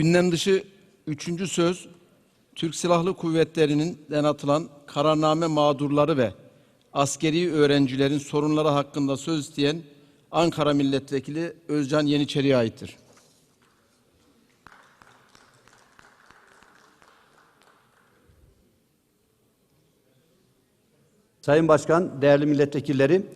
Gündem dışı üçüncü söz, Türk Silahlı Kuvvetleri'nden atılan kararname mağdurları ve askeri öğrencilerin sorunları hakkında söz isteyen Ankara Milletvekili Özcan Yeniçeri'ye aittir. Sayın Başkan, değerli milletvekilleri,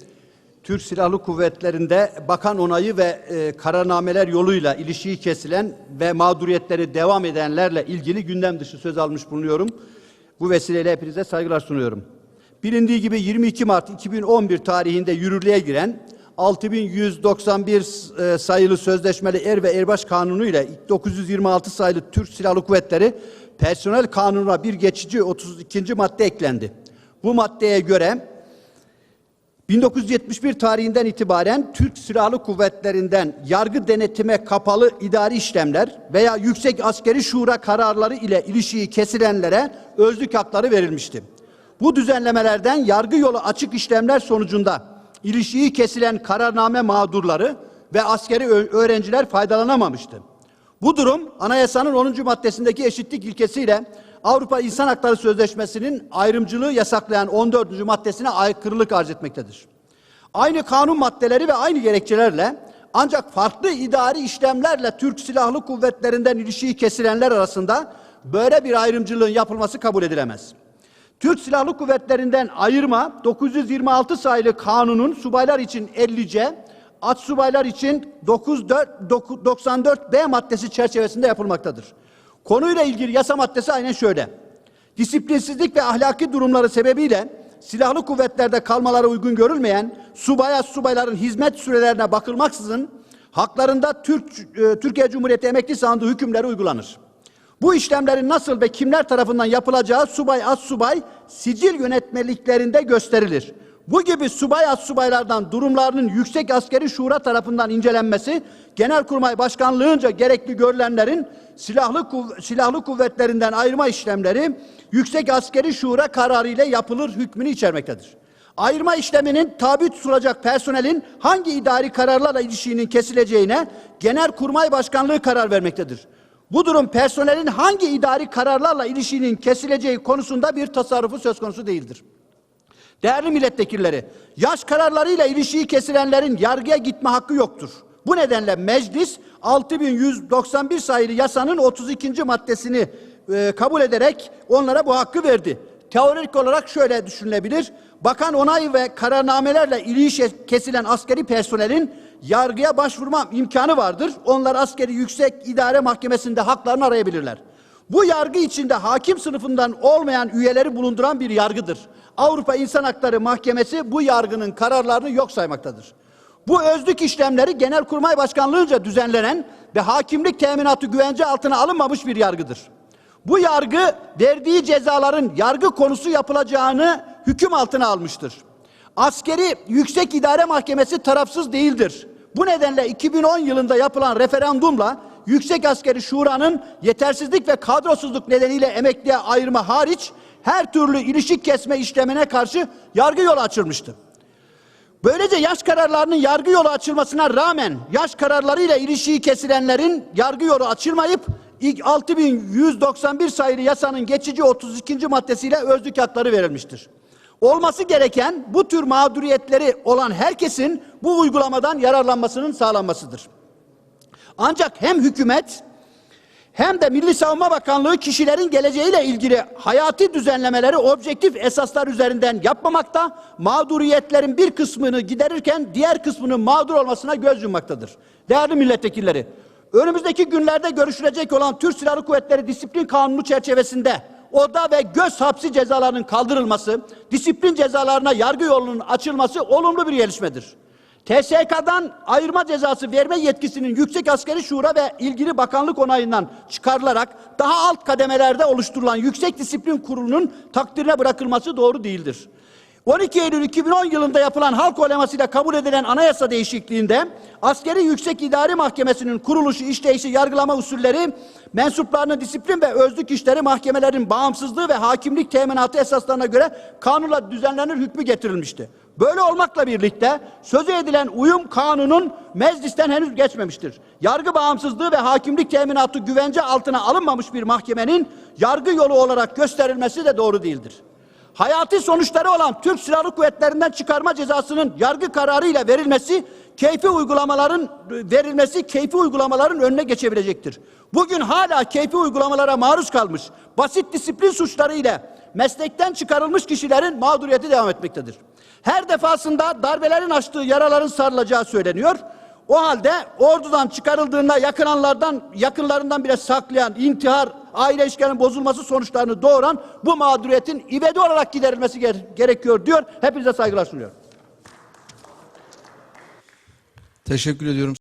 Türk Silahlı Kuvvetleri'nde bakan onayı ve e, kararnameler yoluyla ilişiği kesilen ve mağduriyetleri devam edenlerle ilgili gündem dışı söz almış bulunuyorum. Bu vesileyle hepinize saygılar sunuyorum. Bilindiği gibi 22 Mart 2011 tarihinde yürürlüğe giren 6191 e, sayılı sözleşmeli er ve erbaş kanunu ile 926 sayılı Türk Silahlı Kuvvetleri personel kanununa bir geçici 32. madde eklendi. Bu maddeye göre 1971 tarihinden itibaren Türk Silahlı Kuvvetleri'nden yargı denetime kapalı idari işlemler veya yüksek askeri şura kararları ile ilişiği kesilenlere özlük hakları verilmişti. Bu düzenlemelerden yargı yolu açık işlemler sonucunda ilişiği kesilen kararname mağdurları ve askeri öğrenciler faydalanamamıştı. Bu durum anayasanın 10. maddesindeki eşitlik ilkesiyle Avrupa İnsan Hakları Sözleşmesi'nin ayrımcılığı yasaklayan 14. maddesine aykırılık arz etmektedir. Aynı kanun maddeleri ve aynı gerekçelerle ancak farklı idari işlemlerle Türk Silahlı Kuvvetlerinden ilişiği kesilenler arasında böyle bir ayrımcılığın yapılması kabul edilemez. Türk Silahlı Kuvvetlerinden ayırma 926 sayılı kanunun subaylar için 50C, at subaylar için 94, 94B maddesi çerçevesinde yapılmaktadır. Konuyla ilgili yasa maddesi aynen şöyle. Disiplinsizlik ve ahlaki durumları sebebiyle silahlı kuvvetlerde kalmaları uygun görülmeyen subaya subayların hizmet sürelerine bakılmaksızın haklarında Türk, e, Türkiye Cumhuriyeti Emekli Sandığı hükümleri uygulanır. Bu işlemlerin nasıl ve kimler tarafından yapılacağı subay az subay sicil yönetmeliklerinde gösterilir. Bu gibi subay az subaylardan durumlarının yüksek askeri şura tarafından incelenmesi Genelkurmay Başkanlığınca gerekli görülenlerin silahlı kuv- silahlı kuvvetlerinden ayırma işlemleri yüksek askeri şura kararı ile yapılır hükmünü içermektedir. Ayırma işleminin tabi tutulacak personelin hangi idari kararlarla ilişiğinin kesileceğine Genelkurmay Başkanlığı karar vermektedir. Bu durum personelin hangi idari kararlarla ilişiğinin kesileceği konusunda bir tasarrufu söz konusu değildir. Değerli milletvekilleri, yaş kararlarıyla ilişiği kesilenlerin yargıya gitme hakkı yoktur. Bu nedenle meclis 6191 sayılı yasanın 32. maddesini e, kabul ederek onlara bu hakkı verdi. Teorik olarak şöyle düşünülebilir. Bakan onay ve kararnamelerle ilişki kesilen askeri personelin yargıya başvurma imkanı vardır. Onlar askeri yüksek idare mahkemesinde haklarını arayabilirler. Bu yargı içinde hakim sınıfından olmayan üyeleri bulunduran bir yargıdır. Avrupa İnsan Hakları Mahkemesi bu yargının kararlarını yok saymaktadır. Bu özlük işlemleri Genelkurmay Başkanlığı'nca düzenlenen ve hakimlik teminatı güvence altına alınmamış bir yargıdır. Bu yargı verdiği cezaların yargı konusu yapılacağını hüküm altına almıştır. Askeri Yüksek İdare Mahkemesi tarafsız değildir. Bu nedenle 2010 yılında yapılan referandumla Yüksek Askeri Şura'nın yetersizlik ve kadrosuzluk nedeniyle emekliye ayırma hariç her türlü ilişik kesme işlemine karşı yargı yolu açılmıştı. Böylece yaş kararlarının yargı yolu açılmasına rağmen yaş kararlarıyla ilişiği kesilenlerin yargı yolu açılmayıp ilk 6191 sayılı yasanın geçici 32. maddesiyle özlük hakları verilmiştir. Olması gereken bu tür mağduriyetleri olan herkesin bu uygulamadan yararlanmasının sağlanmasıdır. Ancak hem hükümet hem de Milli Savunma Bakanlığı kişilerin geleceğiyle ilgili hayati düzenlemeleri objektif esaslar üzerinden yapmamakta, mağduriyetlerin bir kısmını giderirken diğer kısmının mağdur olmasına göz yummaktadır. Değerli milletvekilleri, önümüzdeki günlerde görüşülecek olan Türk Silahlı Kuvvetleri Disiplin Kanunu çerçevesinde oda ve göz hapsi cezalarının kaldırılması, disiplin cezalarına yargı yolunun açılması olumlu bir gelişmedir. TSK'dan ayırma cezası verme yetkisinin Yüksek Askeri Şura ve ilgili bakanlık onayından çıkarılarak daha alt kademelerde oluşturulan Yüksek Disiplin Kurulu'nun takdirine bırakılması doğru değildir. 12 Eylül 2010 yılında yapılan halk oylamasıyla kabul edilen anayasa değişikliğinde Askeri Yüksek İdari Mahkemesi'nin kuruluşu, işleyişi, yargılama usulleri, mensuplarının disiplin ve özlük işleri mahkemelerin bağımsızlığı ve hakimlik teminatı esaslarına göre kanunla düzenlenir hükmü getirilmişti. Böyle olmakla birlikte sözü edilen uyum kanunun meclisten henüz geçmemiştir. Yargı bağımsızlığı ve hakimlik teminatı güvence altına alınmamış bir mahkemenin yargı yolu olarak gösterilmesi de doğru değildir. Hayati sonuçları olan Türk Silahlı Kuvvetleri'nden çıkarma cezasının yargı kararı ile verilmesi keyfi uygulamaların verilmesi keyfi uygulamaların önüne geçebilecektir. Bugün hala keyfi uygulamalara maruz kalmış basit disiplin suçları ile meslekten çıkarılmış kişilerin mağduriyeti devam etmektedir. Her defasında darbelerin açtığı yaraların sarılacağı söyleniyor. O halde ordudan çıkarıldığında yakınanlardan, yakınlarından bile saklayan, intihar, aile ilişkilerinin bozulması sonuçlarını doğuran bu mağduriyetin ivedi olarak giderilmesi ger- gerekiyor diyor. Hepinize saygılar sunuyorum. Teşekkür ediyorum.